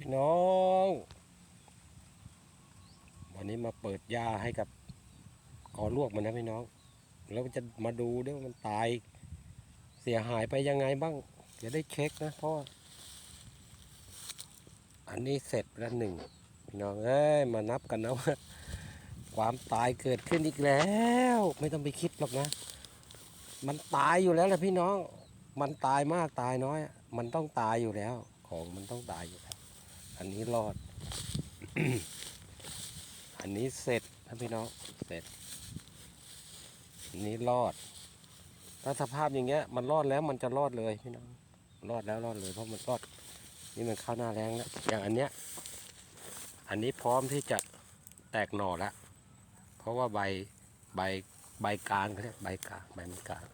พี่น้อง วันนี้มาเปิดยาให้กับกอลวกมันนะพี่น้อง แล้วจะมาดูด้วยว่ามันตาย เสียหายไปยังไงบ้างจะได้เช็คนะเพราะว่าอันนี้เสร็จแล้วหนึ่งพี่น้องเอ้ยมานับกันนะว่าความตายเกิดขึ้นอีกแล้ว ไม่ต้องไปคิดหรอกนะ มันตายอยู่แล้วแหละพี่น้อง มันตายมากตายน้อย มันต้องตายอยู่แล้ว ของมันต้องตายอยู่แล้ว อันนี้รอด อันนี้เสร็จนะพี่น้อง เสร็จ อันนี้รอด ถ้าสภาพอย่างเงี้ย มันรอดแล้วมันจะรอดเลยพี่น้อง รอดแล้วรอดเลย เพราะมันรอด นี่มันเข้าหน้าแรงแล้ว อย่างอันเนี้ย อันนี้พร้อมที่จะแตกหน่อล้วเพราะว่าใบใบใบกลางเขาเรียกใบกลางใบมันกลาง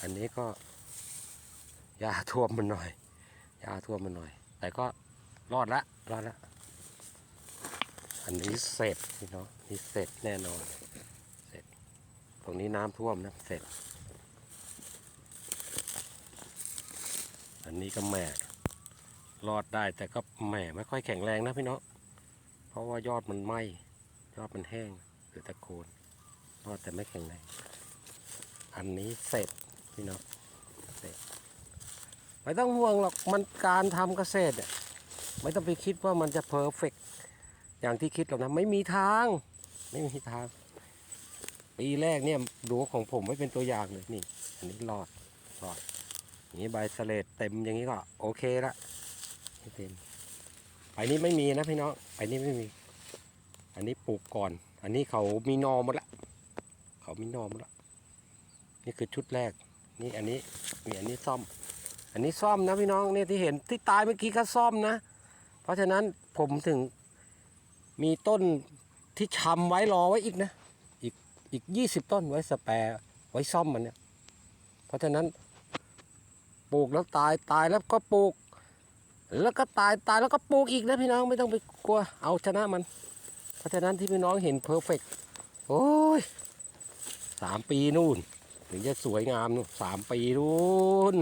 อันนี้ก็ยาท่วมมันหน่อยยาท่วมมันหน่อย แต่ก็รอดละรอดละ อันนี้เสร็จพี่น้องนี่เสร็จแน่นอน เสร็จ ตรงนี้น้ำท่วมนะเสร็จ อันนี้ก็แหม่รอดได้แต่ก็แหม่ไม่ค่อยแข็งแรงนะพี่น้องเพราะว่ายอดมันไหมยอดมันแห้งหรือตะโคนรอดแต่ไม่แข็งแรงอันนี้เสร็จพี่น้องเสร็จ ไม่ต้องห่วงหรอกมันการทำเกษตรเนี่ยไม่ต้องไปคิดว่ามันจะเพอร์เฟกอย่างที่คิดหรอกนะไม่มีทาง ไม่มีทาง ปีแรกเนี่ยดูของผมไว้เป็นตัวอย่างเลยนี่ อันนี้รอดรอดอย่างนี้ใบสเลดเต็มอย่างนี้ก็โอเคละเต็มไปนี้ไม่มีนะพี่น้องไปนี้ไม่มี อันนี้ปลูกก่อน อันนี้เขามีนอหมดละเขามีนอหมดละนี่คือชุดแรก นี่อันนี้มีอันนี้ซ่อม อันนี้ซ่อมนะพี่น้องเนี่ยที่เห็นที่ตายเมื่อกี้ก็ซ่อมนะ เพราะฉะนั้นผมถึงมีต้นที่ชำไว้รอไว้อีกนะ อีกอีกยี่สิบต้นไว้สแปรไว้ซ่อมมันเนี่ยเพราะฉะนั้นปลูกแล้วตายตายแล้วก็ปลูก แล้วก็ตายตายแล้วก็ปลูกอีกนะพี่น้องไม่ต้องไปกลัวเอาชนะมัน เพราะฉะนั้นที่พี่น้องเห็นเพอร์เฟกโอ้ยสามปีนู่น ถึงจะสวยงามนู่นสามปีนู่น